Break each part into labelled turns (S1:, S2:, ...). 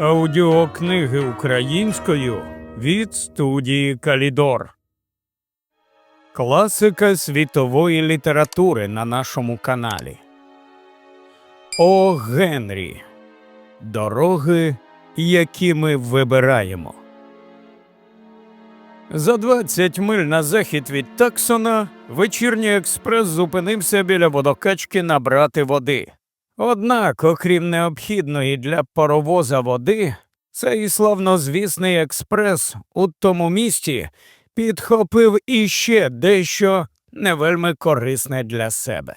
S1: Аудіокниги українською від студії Калідор. Класика світової літератури на нашому каналі. О Генрі. Дороги, які ми вибираємо. За 20 миль на захід від Таксона вечірній експрес зупинився біля водокачки набрати води. Однак, окрім необхідної для паровоза води, цей славнозвісний експрес у тому місті підхопив іще дещо не вельми корисне для себе.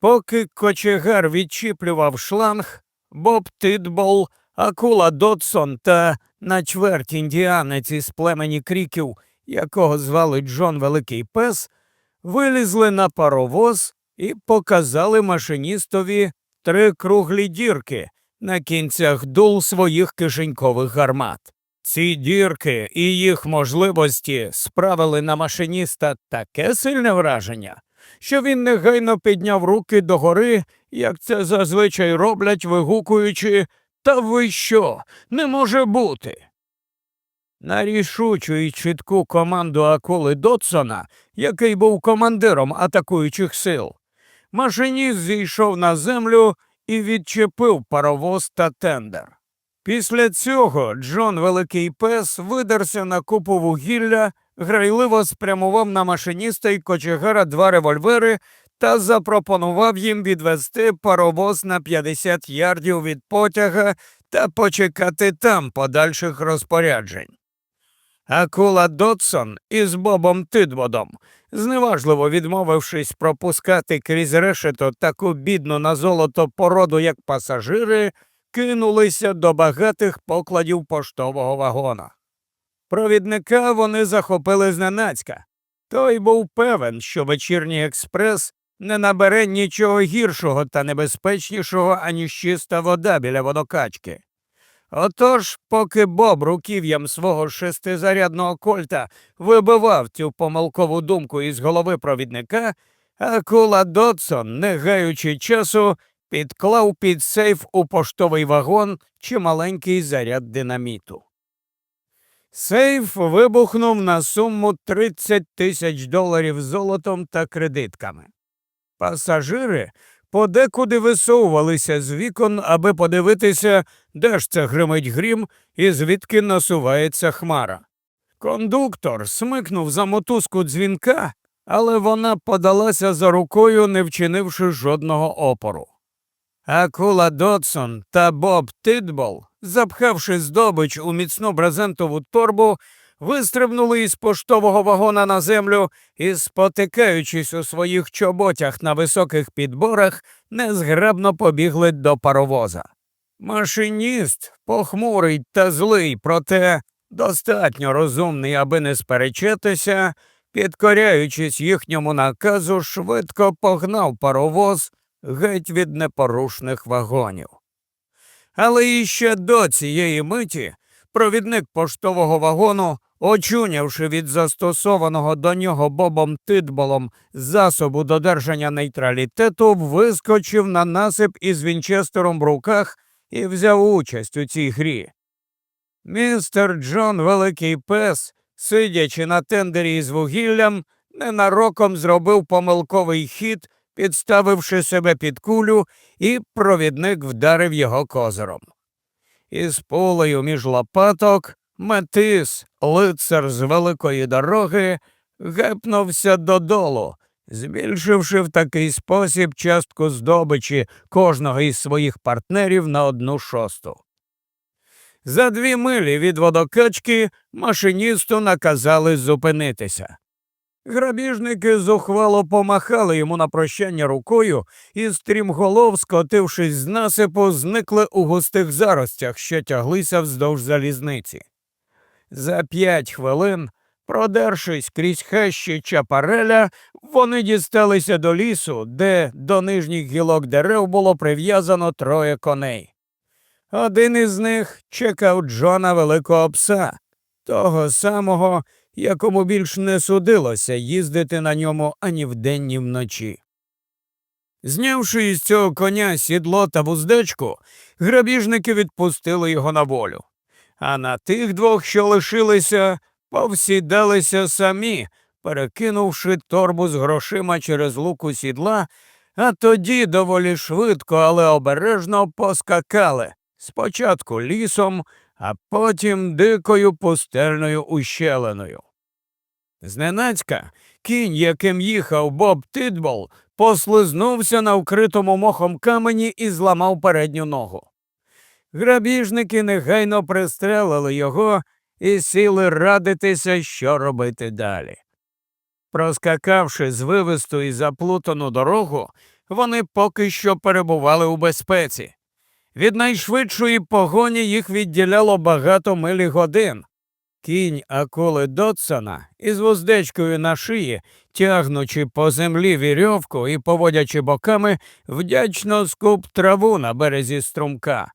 S1: Поки кочегар відчіплював шланг, Боб Титбол, Акула Додсон та на чверть індіанець із племені кріків, якого звали Джон Великий Пес, вилізли на паровоз і показали машиністові три круглі дірки на кінцях дул своїх кишенькових гармат. Ці дірки і їх можливості справили на машиніста таке сильне враження, що він негайно підняв руки догори, як це зазвичай роблять, вигукуючи Та ви що? Не може бути. На рішучу і чітку команду Акули Дотсона, який був командиром атакуючих сил, машиніст зійшов на землю і відчепив паровоз та тендер. Після цього Джон Великий Пес видерся на купу вугілля, грайливо спрямував на машиніста і кочегара два револьвери та запропонував їм відвести паровоз на 50 ярдів від потяга та почекати там подальших розпоряджень. Акула Додсон із Бобом Тидводом, зневажливо відмовившись пропускати крізь решето таку бідну на золото породу, як пасажири, кинулися до багатих покладів поштового вагона. Провідника вони захопили зненацька. Той був певен, що вечірній експрес не набере нічого гіршого та небезпечнішого, аніж чиста вода біля водокачки. Отож, поки Боб руків'ям свого шестизарядного кольта вибивав цю помилкову думку із голови провідника, Акула Додсон, не гаючи часу, підклав під сейф у поштовий вагон чималенький заряд динаміту. Сейф вибухнув на суму 30 тисяч доларів золотом та кредитками. Пасажири подекуди висовувалися з вікон, аби подивитися, де ж це гримить грім і звідки насувається хмара. Кондуктор смикнув за мотузку дзвінка, але вона подалася за рукою, не вчинивши жодного опору. Акула Додсон та Боб Титбол, запхавши здобич у міцну брезентову торбу, вистрибнули із поштового вагона на землю і, спотикаючись у своїх чоботях на високих підборах, незграбно побігли до паровоза. Машиніст, похмурий та злий, проте достатньо розумний, аби не сперечатися, підкоряючись їхньому наказу, швидко погнав паровоз геть від непорушних вагонів. Але іще до цієї миті провідник поштового вагону, очунявши від застосованого до нього Бобом Титболом засобу додержання нейтралітету, вискочив на насип із Вінчестером в руках і взяв участь у цій грі. Містер Джон Великий Пес, сидячи на тендері із вугіллям, ненароком зробив помилковий хід, підставивши себе під кулю, і провідник вдарив його козиром. Із полею між лопаток метис, лицар з великої дороги, гепнувся додолу, збільшивши в такий спосіб частку здобичі кожного із своїх партнерів на одну шосту. За дві милі від водокачки машиністу наказали зупинитися. Грабіжники зухвало помахали йому на прощання рукою і, стрімголов, скотившись з насипу, зникли у густих заростях, що тяглися вздовж залізниці. За п'ять хвилин, продершись крізь хащі чапареля, вони дісталися до лісу, де до нижніх гілок дерев було прив'язано троє коней. Один із них чекав Джона Великого пса, того самого, якому більш не судилося їздити на ньому ані вдень, ні вночі. Знявши із цього коня сідло та вуздечку, грабіжники відпустили його на волю. А на тих двох, що лишилися, повсідалися самі, перекинувши торбу з грошима через луку сідла, а тоді доволі швидко, але обережно поскакали спочатку лісом, а потім дикою пустельною ущелиною. Зненацька кінь, яким їхав Боб Тидбол, послизнувся на вкритому мохом камені і зламав передню ногу. Грабіжники негайно пристрелили його і сіли радитися, що робити далі. Проскакавши звивисту і заплутану дорогу, вони поки що перебували у безпеці. Від найшвидшої погоні їх відділяло багато милі годин. Кінь акули Дотсона із вуздечкою на шиї, тягнучи по землі вірьовку і поводячи боками, вдячно скуп траву на березі струмка.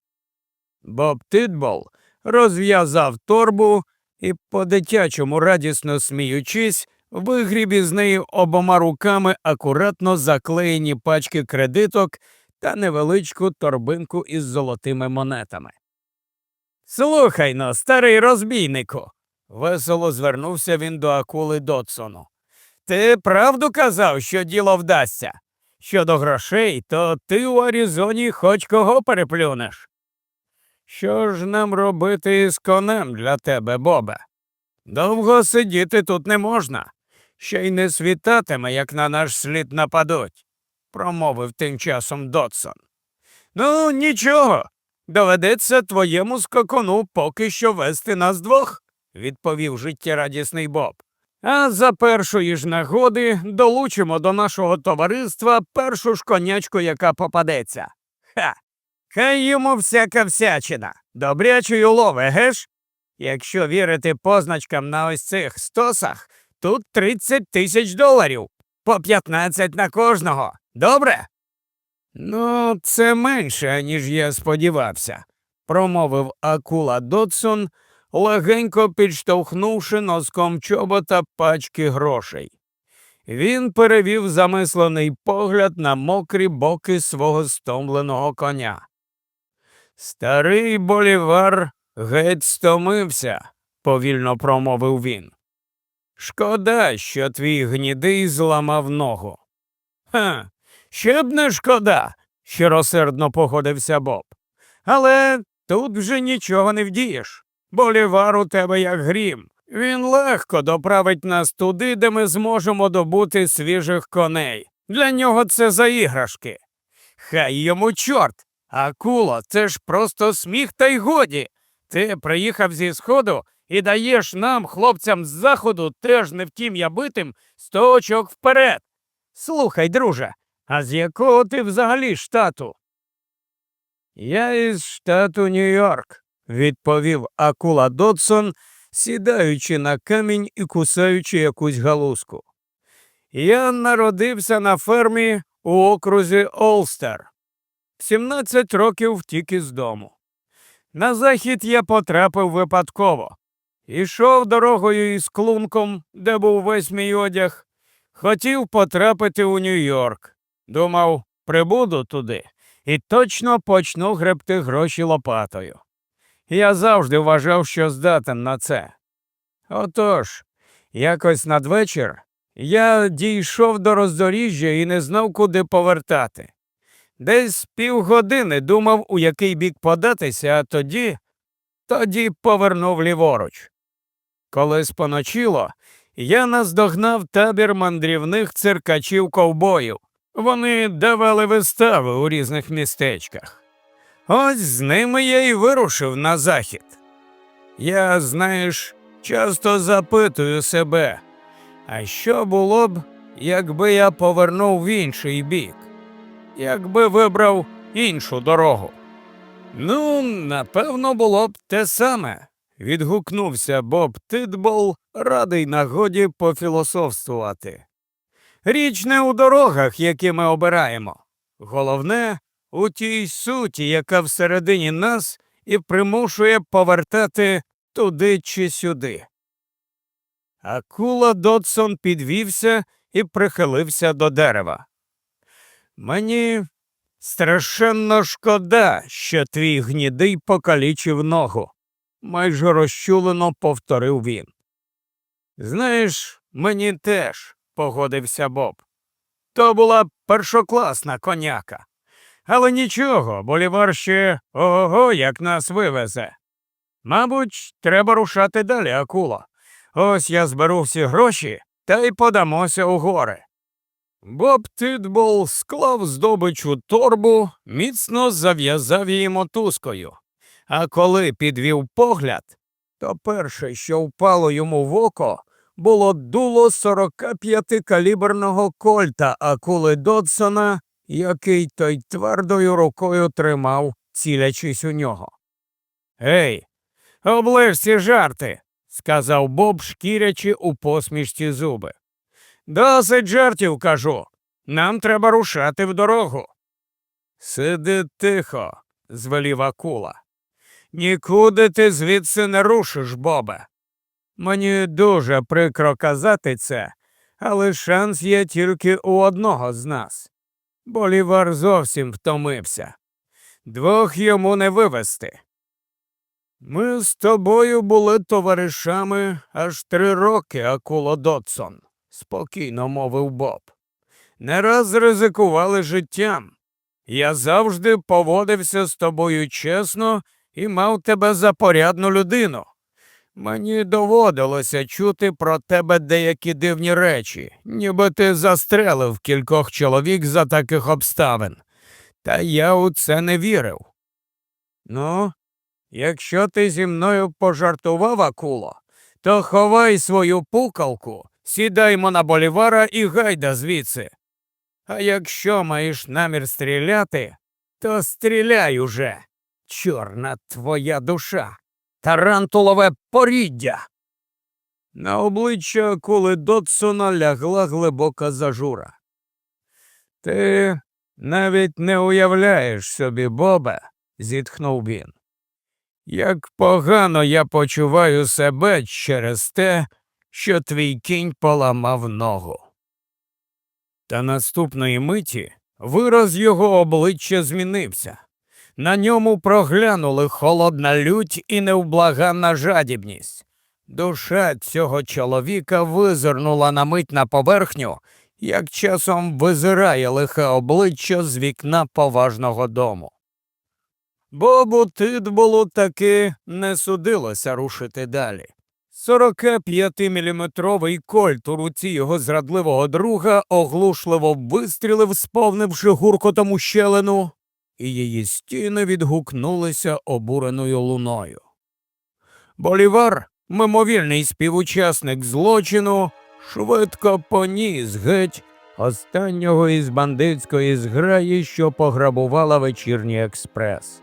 S1: Боб Титбол розв'язав торбу і, по-дитячому радісно сміючись, вигріб із неї обома руками акуратно заклеєні пачки кредиток та невеличку торбинку із золотими монетами. Слухай но, старий розбійнику. весело звернувся він до акули Дотсону. Ти правду казав, що діло вдасться? Щодо грошей, то ти у Аризоні хоч кого переплюнеш. Що ж нам робити з конем для тебе, Бобе? Довго сидіти тут не можна, ще й не світатиме, як на наш слід нападуть, промовив тим часом Дотсон. Ну, нічого, доведеться твоєму скакуну поки що вести нас двох, відповів життєрадісний Боб. А за першої ж нагоди долучимо до нашого товариства першу ж конячку, яка попадеться. Ха! Хай йому всяка всячина, добрячої улови, геш? Якщо вірити позначкам на ось цих стосах, тут 30 тисяч доларів, по 15 на кожного. Добре? Ну, це менше, ніж я сподівався, промовив акула Додсон, легенько підштовхнувши носком чобота пачки грошей. Він перевів замислений погляд на мокрі боки свого стомленого коня. Старий болівар геть стомився, повільно промовив він. Шкода, що твій гнідий зламав ногу. Ха, ще б не шкода, щиросердно погодився Боб. Але тут вже нічого не вдієш. Болівар у тебе як грім. Він легко доправить нас туди, де ми зможемо добути свіжих коней. Для нього це за іграшки. Хай йому чорт. Акуло, це ж просто сміх та й годі. Ти приїхав зі сходу і даєш нам, хлопцям з заходу, теж не втім'я битим, сто очок вперед. Слухай, друже, а з якого ти взагалі штату? Я із штату Нью-Йорк, відповів Акула Додсон, сідаючи на камінь і кусаючи якусь галузку. Я народився на фермі у окрузі Олстер. В 17 років втік із дому. На захід я потрапив випадково. Ішов дорогою із клунком, де був весь мій одяг. Хотів потрапити у Нью-Йорк. Думав, прибуду туди і точно почну гребти гроші лопатою. Я завжди вважав, що здатен на це. Отож, якось надвечір я дійшов до роздоріжжя і не знав, куди повертати. Десь півгодини думав, у який бік податися, а тоді тоді повернув ліворуч. Коли споночило, я наздогнав табір мандрівних циркачів ковбоїв. Вони давали вистави у різних містечках. Ось з ними я і вирушив на захід. Я, знаєш, часто запитую себе, а що було б, якби я повернув в інший бік, якби вибрав іншу дорогу? Ну, напевно, було б те саме, відгукнувся Боб Титбол, радий нагоді пофілософствувати. Річ не у дорогах, які ми обираємо. Головне у тій суті, яка всередині нас і примушує повертати туди чи сюди. Акула Додсон підвівся і прихилився до дерева. Мені страшенно шкода, що твій гнідий покалічив ногу, майже розчулено повторив він. Знаєш, мені теж, погодився Боб. То була першокласна коняка. Але нічого, Болівар ще ого, як нас вивезе. Мабуть, треба рушати далі, акуло. Ось я зберу всі гроші та й подамося у гори. Боб Титбол склав здобич у торбу, міцно зав'язав її мотузкою. А коли підвів погляд, то перше, що впало йому в око, було дуло 45-каліберного кольта акули Додсона, який той твердою рукою тримав, цілячись у нього. Гей, оближ ці жарти, сказав Боб, шкірячи у посмішці зуби. Досить жартів, кажу. Нам треба рушати в дорогу. Сиди тихо, звелів акула. Нікуди ти звідси не рушиш, Бобе. Мені дуже прикро казати це, але шанс є тільки у одного з нас. Болівар зовсім втомився. Двох йому не вивести. Ми з тобою були товаришами аж три роки, Акуло Дотсон, спокійно мовив Боб. Не раз ризикували життям. Я завжди поводився з тобою чесно і мав тебе за порядну людину. Мені доводилося чути про тебе деякі дивні речі, ніби ти застрелив кількох чоловік за таких обставин. Та я у це не вірив. Ну, якщо ти зі мною пожартував, акуло, то ховай свою пукалку, сідаймо на болівара і гайда звідси. А якщо маєш намір стріляти, то стріляй уже, чорна твоя душа, тарантулове поріддя. На обличчя акули Дотсона лягла глибока зажура. Ти навіть не уявляєш собі, Бобе, зітхнув він. Як погано я почуваю себе через те, що твій кінь поламав ногу. Та наступної миті вираз його обличчя змінився. На ньому проглянули холодна лють і невблаганна жадібність. Душа цього чоловіка визирнула на мить на поверхню, як часом визирає лихе обличчя з вікна поважного дому. Бобу Титбулу таки не судилося рушити далі. 45-міліметровий кольт у руці його зрадливого друга оглушливо вистрілив, сповнивши гуркотом ущелину, і її стіни відгукнулися обуреною луною. Болівар, мимовільний співучасник злочину, швидко поніс геть останнього із бандитської зграї, що пограбувала вечірній експрес.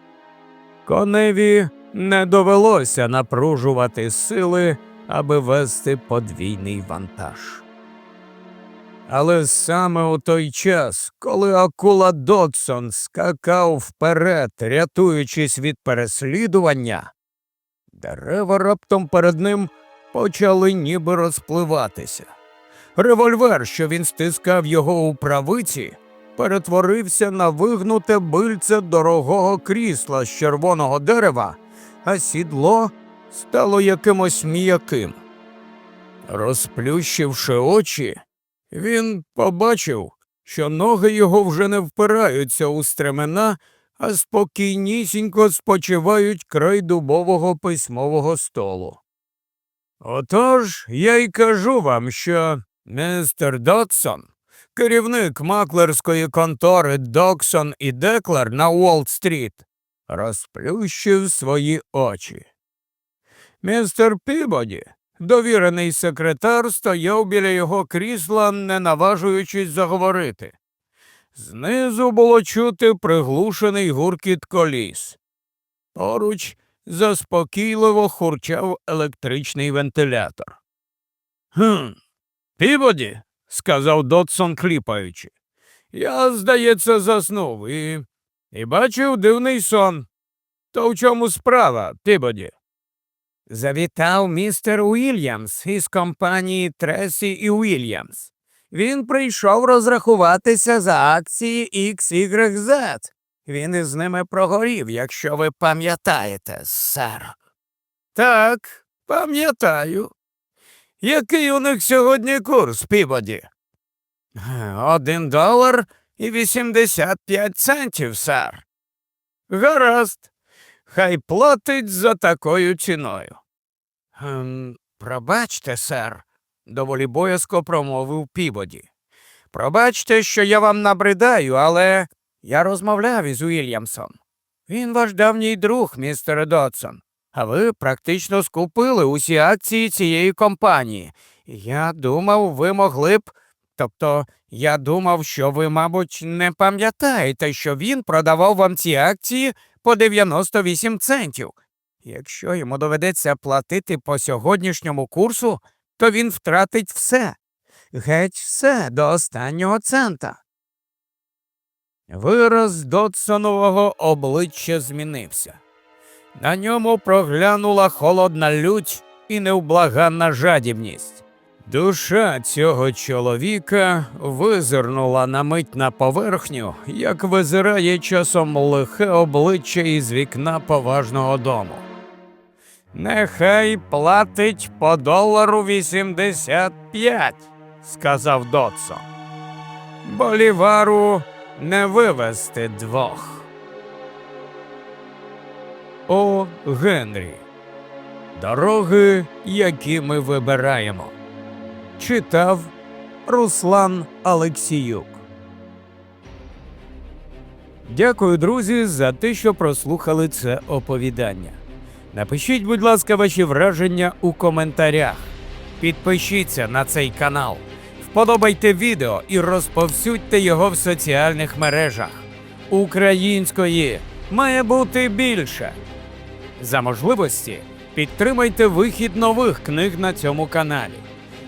S1: Коневі не довелося напружувати сили, аби вести подвійний вантаж. Але саме у той час, коли акула Додсон скакав вперед, рятуючись від переслідування, дерева раптом перед ним почали ніби розпливатися. Револьвер, що він стискав його у правиці, перетворився на вигнуте бильце дорогого крісла з червоного дерева, а сідло стало якимось м'яким. Розплющивши очі, він побачив, що ноги його вже не впираються у стремена, а спокійнісінько спочивають край дубового письмового столу. Отож я й кажу вам, що містер Дотсон, керівник маклерської контори Доксон і Деклер на Уолл-стріт, розплющив свої очі. Містер Пібоді, довірений секретар, стояв біля його крісла, не наважуючись заговорити. Знизу було чути приглушений гуркіт коліс. Поруч заспокійливо хурчав електричний вентилятор. Хм, Пібоді, сказав Дотсон, кліпаючи. Я, здається, заснув і. І бачив дивний сон. То в чому справа, Пібоді? Завітав містер Уільямс із компанії Тресі і Уільямс. Він прийшов розрахуватися за акції XYZ. Він із ними прогорів, якщо ви пам'ятаєте, сер. Так, пам'ятаю. Який у них сьогодні курс, Піводі? Один долар і вісімдесят п'ять центів, сер. Гаразд. Хай платить за такою ціною. Ем, пробачте, сер, доволі боязко промовив Піводі. Пробачте, що я вам набридаю, але я розмовляв із Уільямсом. Він ваш давній друг, містер Додсон. А ви практично скупили усі акції цієї компанії. Я думав, ви могли б. Тобто, я думав, що ви, мабуть, не пам'ятаєте, що він продавав вам ці акції по 98 центів. Якщо йому доведеться платити по сьогоднішньому курсу, то він втратить все. Геть все до останнього цента. Вираз Додсонового обличчя змінився. На ньому проглянула холодна лють і невблаганна жадібність. Душа цього чоловіка визирнула на мить на поверхню, як визирає часом лихе обличчя із вікна поважного дому. Нехай платить по долару вісімдесят п'ять, сказав Додсон. Болівару не вивезти двох. О Генрі. Дороги, які ми вибираємо. Читав Руслан Алексіюк. Дякую, друзі, за те, що прослухали це оповідання. Напишіть, будь ласка, ваші враження у коментарях. Підпишіться на цей канал, вподобайте відео і розповсюдьте його в соціальних мережах. Української має бути більше. За можливості підтримайте вихід нових книг на цьому каналі.